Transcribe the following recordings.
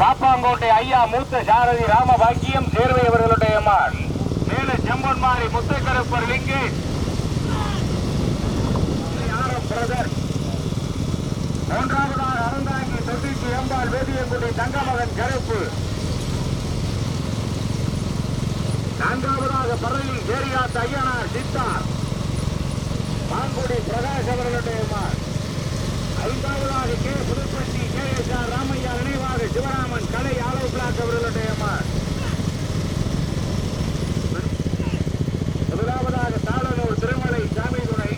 பாப்பாங்கோட்டை ஐயா மூத்த சாரதி ராமபாக்கியம் சேர்வை அவர்களுடைய மான் மேல செம்பன்மாரி முத்துக்கருப்பர் லிங்கேஷ். ஆரம் பிரதர். மூன்றாவதாக அறந்தாங்கி தொட்டிக்கு எம்பாள் வேதியங்குடி தங்கமகன் கருப்பு. நான்காவதாக பரளி சேரியாத் ஐயனார் சித்தார் பாங்குடி பிரகாஷ் அவர்களுடைய மாள் ஐந்தாவதாக K. Pudupatti K. S. R. Ramaiah நினைவாக சிவராமன் கலை ஆலோ பிளாக் அவர்களுடைய மாள் முதலாவதாக தாளனூர் திருமலை சாமி துணை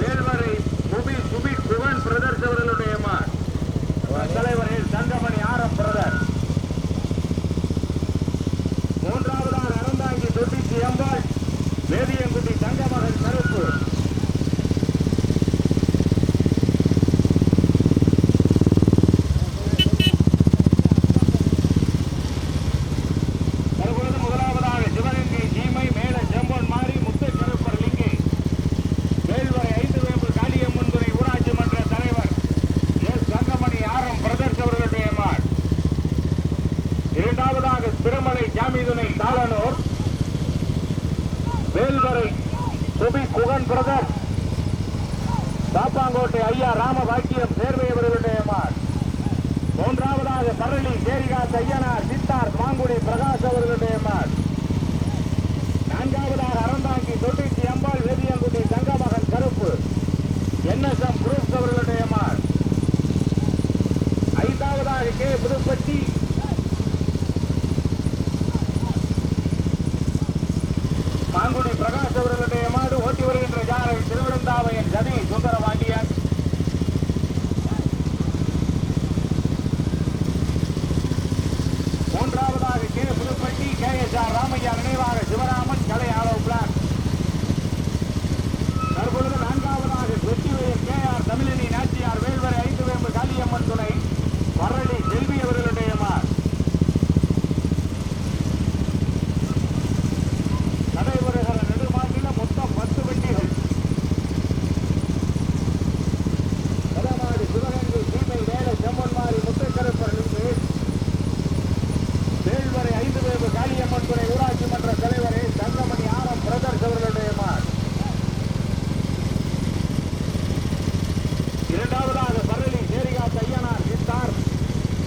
வேல்வரை முபி சுபி புவன் பிரதர்ஸ் அவர்களுடைய மாள் தலைவர்கள் தங்கமணி ஆரம் பிரதர் மூன்றாவதாக அறந்தாங்கி தொட்டிக்கு எம்பாள் வேதியங்குடி தங்கமகன் கருப்பு தற்பொழுது முதலாவதாக சிவகங்கை சீமை மேல செம்பொன் மாறி முத்து கருப்பர் லிங்கை வேல்வரை ஐந்து வேம்பு காளியம்மன் துறை ஊராட்சி மன்ற தலைவர் எஸ் தங்கமணி ஆரம் பிரதர்ஸ் அவர்களுடைய மாள் இரண்டாவதாக திருமலை ஜாமிதுனை தாளனூர் வேல்வரை சுபி குகன் பிரதர் தாப்பாங்கோட்டை ஐயா ராம பாக்கியம் சேர்வை அவர்களுடைய மூன்றாவதாக பரளி சேரிகாத் ஐயனார் சித்தார் மாங்குடி பிரகாஷ் அவர்களுடைய மாட் நான்காவதாக அறந்தாங்கி தொட்டிச்சி அம்பாள் வேதியங்குடி தங்கமகன் கருப்பு என்எஸ்எம் குரூப் அவர்களுடைய மாட் ஐந்தாவதாக கே. புதுப்பட்டி மாங்குடி பிரகாஷ் அவர்களுடைய மாடு ஓட்டி வருகின்ற ஜாரை திருவிழந்தாவையன் சுந்தர வாண்டியன் மூன்றாவதாக K. Pudupatti K. S. R. Ramaiah நினைவாக சிவராமன் கலை ஆலோ பிளாக் தற்பொழுது நான்காவதாக வெற்றிவேல் கே. ஆர். தமிழினி இரண்டாவதாக பரளி சேரிகா தையனார் சித்தார்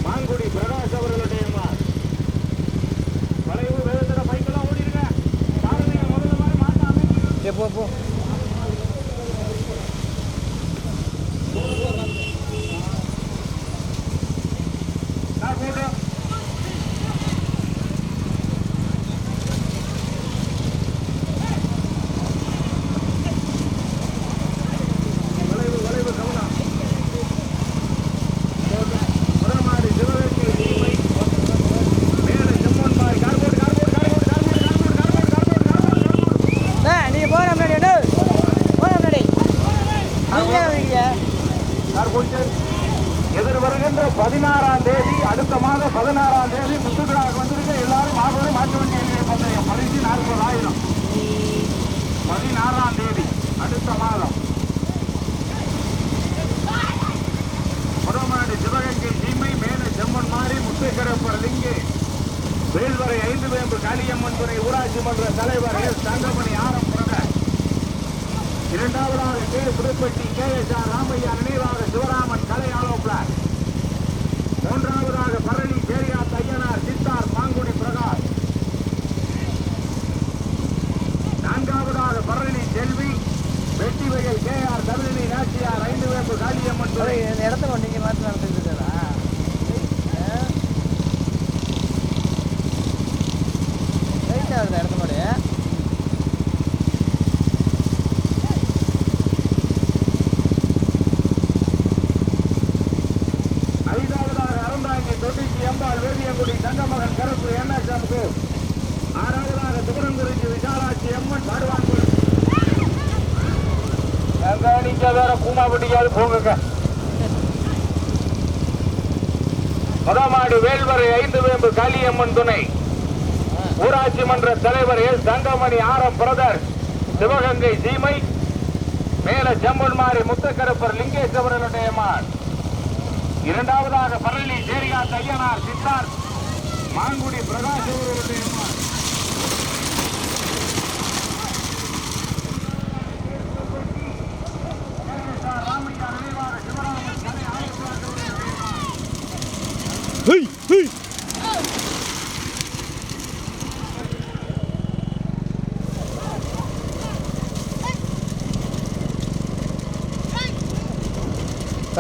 மாங்குடி பிரகாஷ் அவர்களுடைய மார் பழைய வேதத்தில் பைக்கெல்லாம் ஓடிடுங்க போ. கார்போர்டு எதிர் வருகின்ற பதினாறாம் தேதி அடுத்த மாதம் பதினாறாம் தேதி முத்துக்கிழாவுக்கு வந்திருக்க. எல்லாரும் மாதோடு மாற்ற வேண்டிய பந்தயம். பரிசு நாற்பதாயிரம். பதினாறாம் தேதி அடுத்த மாதம். புறமாடி சிவகங்கை சீமை மேல செம்மன் மாறி முத்துக்கரப்பர் லிங்கு. வேல்வரை ஐந்து வேம்பு காளியம்மன் துறை ஊராட்சி மன்ற தலைவர் எஸ் தங்கமணி ஆரம் பிரதர் இரண்டாவதாக K K S R Ramaiah நினைவாக சிவராமன் கலை ஆலோப்ளார் மூன்றாவதாக பரணி சேரியாத் தையனார் சித்தார் பாங்குடி பிரகாஷ் நான்காவதாக பரணி செல்வி வெட்டி வயல் கே ஆர் தமிழினி நாச்சியார் ஐந்து வேம்பு காளியம்மன் துறை இந்த இடத்த கொண்டு நீங்க மாற்றி நடந்துருக்கா ரைட்டாக வருது இடத்த மாடு ஐந்தாவதாக அறந்தாங்கி தொட்டிச்சி எம்பாள் வேதியங்குடி தங்கமகன் கருப்பு என்எஸ்எம் ஆறாவதாக துவரங்குறிச்சி விசாலாட்சி அம்மன் பாடுவான்குடி நீங்க போங்க வேல்வரை ஐந்து வேம்பு காளியம்மன் துணை ஊராட்சி மன்ற தலைவர் எஸ் தங்கமணி ஆரம் பிரதர் சிவகங்கை சீமை மேல செம்பன்மாரி முத்தக்கருப்பர் லிங்கேஸ்வரனுடைய மான் இரண்டாவதாக பரளி ஜேரிகாந்த் ஐயனார் சித்தார் மாங்குடி பிரகாஷ் அவர்களுடைய மான் ராமையா நினைவாக சிவராமன் கலை ஆலோசனை ஹெய் ஹெய்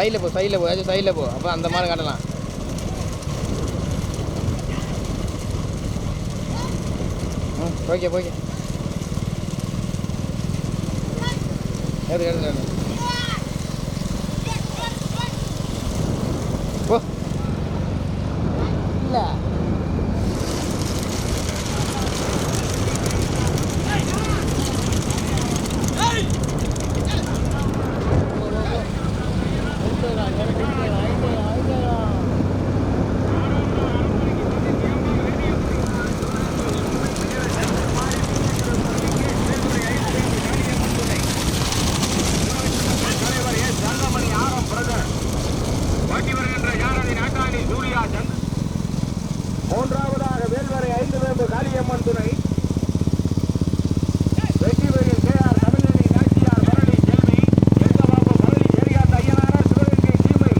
சைடில் போ சைடில் போ ஏதாச்சும் சைடில் போ. அப்போ அந்த மாதிரி காட்டலாம். ம் ஓகே ஓகே எடுத்து எடுத்து எடுத்து போ இல்லை தலைவர் எஸ் தங்கமணி ஆரம் பிரதர் ஓட்டி வருகின்ற யானதி நாட்டாணி சூர்யா சந்த் மூன்றாவதாக வேல்வரை ஐந்து வேம்பு காளியம்மன் துணை வெற்றிவேலில் கே ஆர் தமிழனி நாச்சியார் பரணி செல்வி எங்கமாப்பு பழனி பெரியார் ஐயனார் சிவகங்கை சீமை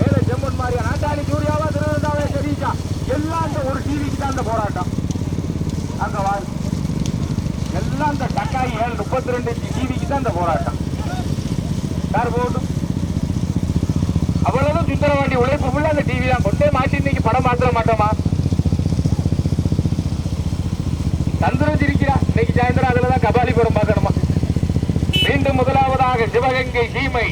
மேல செம்மன் மாரியா நாட்டாணி சூர்யாவா திருவந்தாவே சரீஷா எல்லாம் அந்த ஒரு டிவிக்கு தான் அந்த போராட்டம் அங்க வா எல்லாம் அந்த டக்காய் ஏழு முப்பத்தி ரெண்டு டிவிக்கு தான் இந்த போராட்டம். யார் போகட்டும் அவ்வளவு சுந்தரவாண்டி உழைப்பு ஃபுல்லா அந்த டிவி தான் கொண்டே மாட்டி இன்னைக்கு படம் மாத்திர மாட்டோமா? தந்திரம் சிரிக்கிறா. இன்னைக்கு சாயந்தரம் அதில் தான் கபாலிபுரம் பார்க்கணுமா? மீண்டும் முதலாவதாக சிவகங்கை சீமை.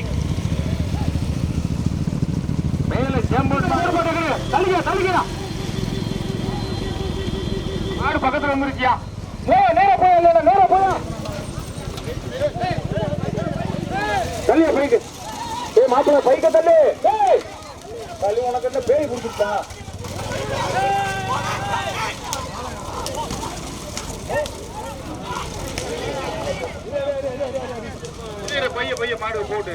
மேல செம்பு தள்ளுகிறா தள்ளிக்கிறா மாடு பக்கத்துல வந்துருச்சியா? தள்ளியா பைக்கு. ஏய் மாப்பிள்ள பைக்க தள்ளு. தள்ளி உனக்கு என்ன பேய் குடிச்சுட்டா பைய பைய மாடு போட்டு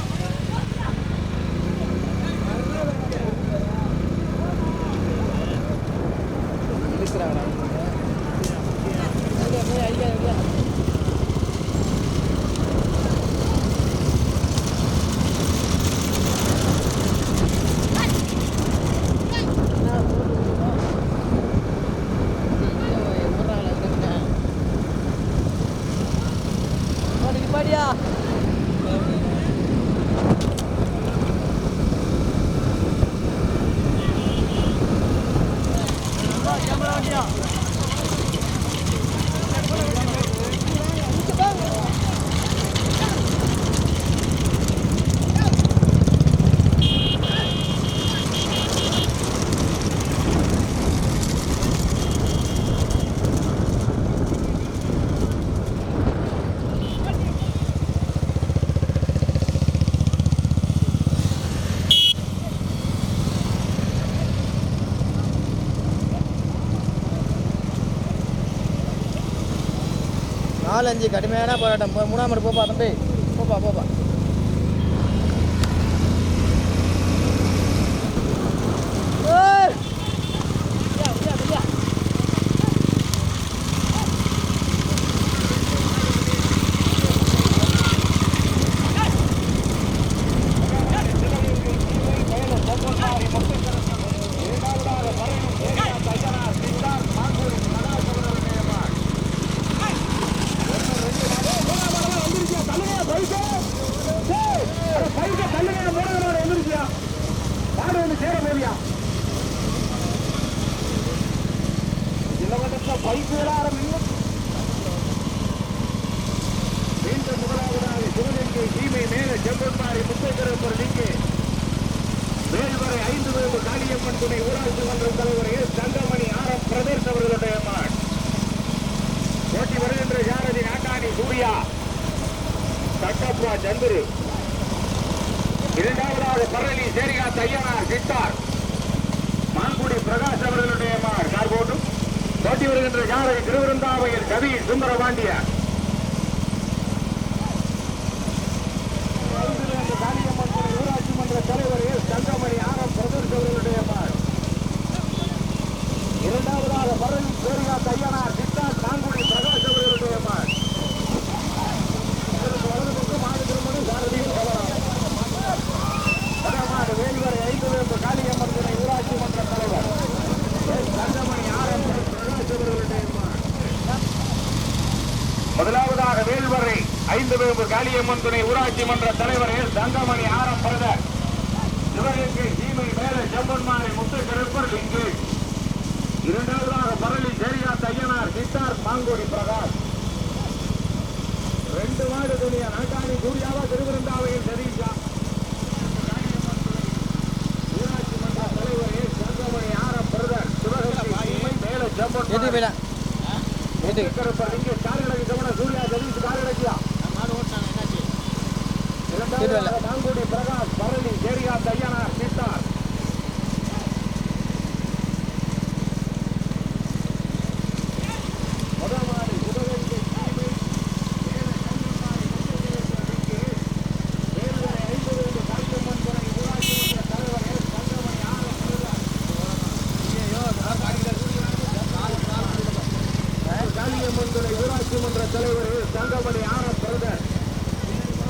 நாலஞ்சு கடுமையான போராட்டம். மூணாம் மணி போப்பா தம்பி. போப்பா போப்பா ஏய்! ஐயா, ஐயா, ஐயா. தள்ளுங்க, பைக்கு. சீமை மேல செம்பன்மாரி முத்துக்கரப்பர் லிங்கு வேல்வரை ஐந்து வேவு காளியம்மன் துணை ஊராட்சி மன்ற தலைவர் S Thangamani R M Pradesh அவர்களுடைய மாட் போட்டி வருகின்ற சாரதி நாட்டாணி சூர்யா. தட்டப்பா சந்திரு. இரண்டாவதாக பரளி சேரிகா தையனார் சித்தார். மாங்குடி பிரகாஷ் அவர்களுடைய மார் கார் போட்டும். போட்டி வருகின்ற சாரதி திருவிருந்தாவையில் கவி சுந்தரபாண்டியா காளியம்மன் துணை ஊராட்சி மன்ற தலைவர் S Thangamani R M Pradesh அவர்களுடைய மார் இரண்டாவதாக பரளி சேரிகா தையனார் சித்தார் மாங்குடி பிரகாஷ் அவர்களுடைய மார் இதற்கு வலது பக்கம் மாடு திருமணம் சாரதியும் கவனம் வடமாடு வேல்வரை ஐந்து வேம்பு காளியம்மன் துணை ஊராட்சி மன்ற தலைவர் S. Thangamani R M Prakash அவர்களுடைய மார். முதலாவதாக வேல்வரை ஐந்து வேம்பு காளியம்மன் துணை ஊராட்சி மன்ற தலைவர் எஸ். தங்கமணி ஆரம் எம் பிரதர். சிவகங்கை சீமை மேல செம்பன்மாரை முத்து கருப்பர் இங்கு. இரண்டாவதாக பரளி சேரியா தையனார் சித்தார் மாங்கோடி பிரகாஷ். ரெண்டு மாடு துணிய நாட்டாணி சூர்யாவா திருவிருந்தாவையில் சதீஷா. ஊராட்சி மன்ற தலைவர் A. Sangamani R brother. Sivaganga சீமை மேல பிரகாஷ் பரளி சேரியா தையனார் சித்தார் முதமாடி சிவகங்கை சீமை மேல செம்பன்மாரை முத்துக்கருப்பர் இங்கு வேல்வரை ஐந்து வேண்டு காளியம்மன் துணை ஊராட்சி மன்ற தலைவர் A. Sangamani R M brother ஊராட்சி மன்ற தலைவர் தங்கமணி ஆர் பிரதர்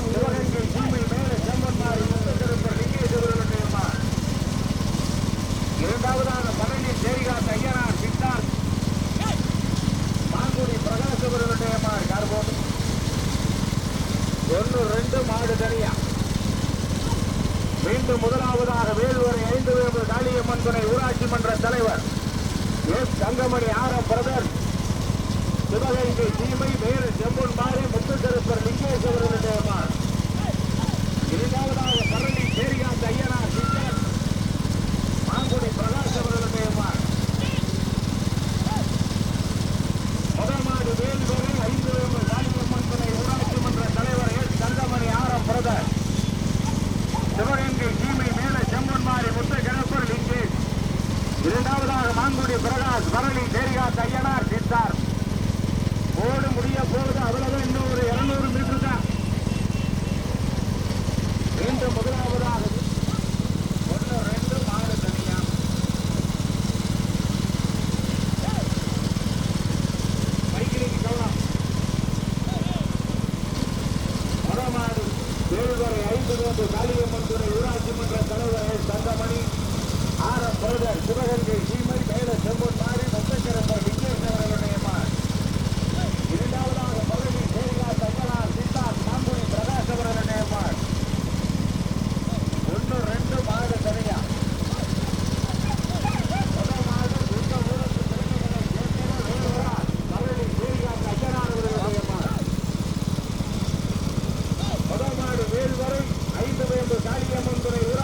சிவகங்கை சீமை மேல செம்மன்மாரி இரண்டாவதாக பழனி ஐயனார் சித்தார் மாங்குடி ஒன்று ரெண்டு மாடு தனியா. மீண்டும் முதலாவதாக வேலுவரை ஐந்து வேம்பு காளியம்மன் துணை ஊராட்சி மன்ற தலைவர் எஸ் தங்கமணி ஆர பிரதர். சிவகங்கை தீமை மேல செம்பொன் மாறி முத்துக்கருப்பர் லிங்கேஸ்வரனுடைய இரண்டாவதாக பரணி சேரிகாந்த் ஐயனார் சித்தர் மாங்குடி பிரகாஷ் அவர்களுடைய மார் முதல் மாடு வேல்வரை ஐந்து வேம்பு துணை ஊராட்சி மன்ற தலைவர் எஸ் தங்கமணி ஆரம் பிரதர். சிவகங்கை தீமை மேல செம்பொன் மாறி முத்துக்கருப்பர் லிங்கேஷ். இரண்டாவதாக மாங்குடி பிரகாஷ் பரணி சேரிகாந்த் ஐயனார் சித்தார் ஓடு முடிய போகுது. அவ்வளவுதான் இன்னும் ஒரு இருநூறு மீட்டர் தான். மீண்டும் முதலாவதாக ஒன்று ரெண்டு மாடு தனியா மைக்கிலிக்கு கவனம் வடமாடு வேல்வரை ஐந்து நோட்டு காளியம்மன் துறை ஊராட்சி மன்ற தலைவர் S. Thangamani R M brother Sivaganga சீமை மேல செம்பொன் மாறி முத்தக்கரப்பர் விக்னேஸ்வரனுடைய மார் இரண்டாவதாக பகுதி சேரிகா தங்கனார் சித்தார்த் மாங்குடி பிரகாஷ் அவர்களுடைய மார் ஒன்று ரெண்டு மாடு தனியா முதல் மாடு இந்த ஊருக்கு திருமணம் ஏற்கனவே வேலுவரால் பகுதி சேரிகா தங்கனார் அவர்களுடைய மார் முதல் மாடு வேல்வரை ஐந்து வேம்பு காளியம்மன் துறை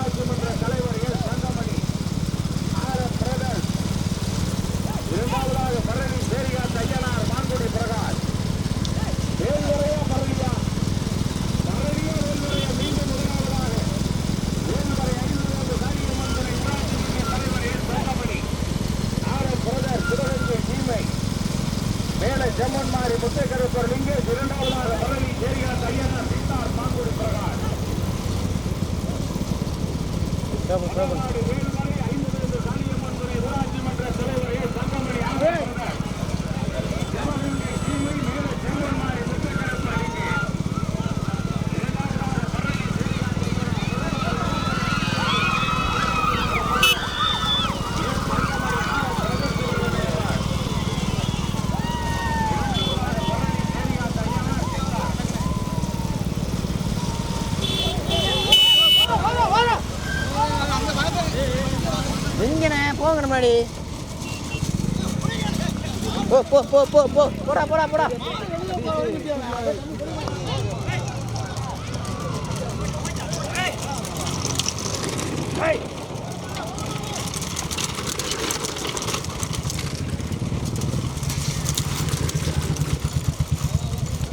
Travel, travel. இங்கண்ணே போங்க முன்னாடி. போ போ போ போ போ. போடா போடா போடா. Hey!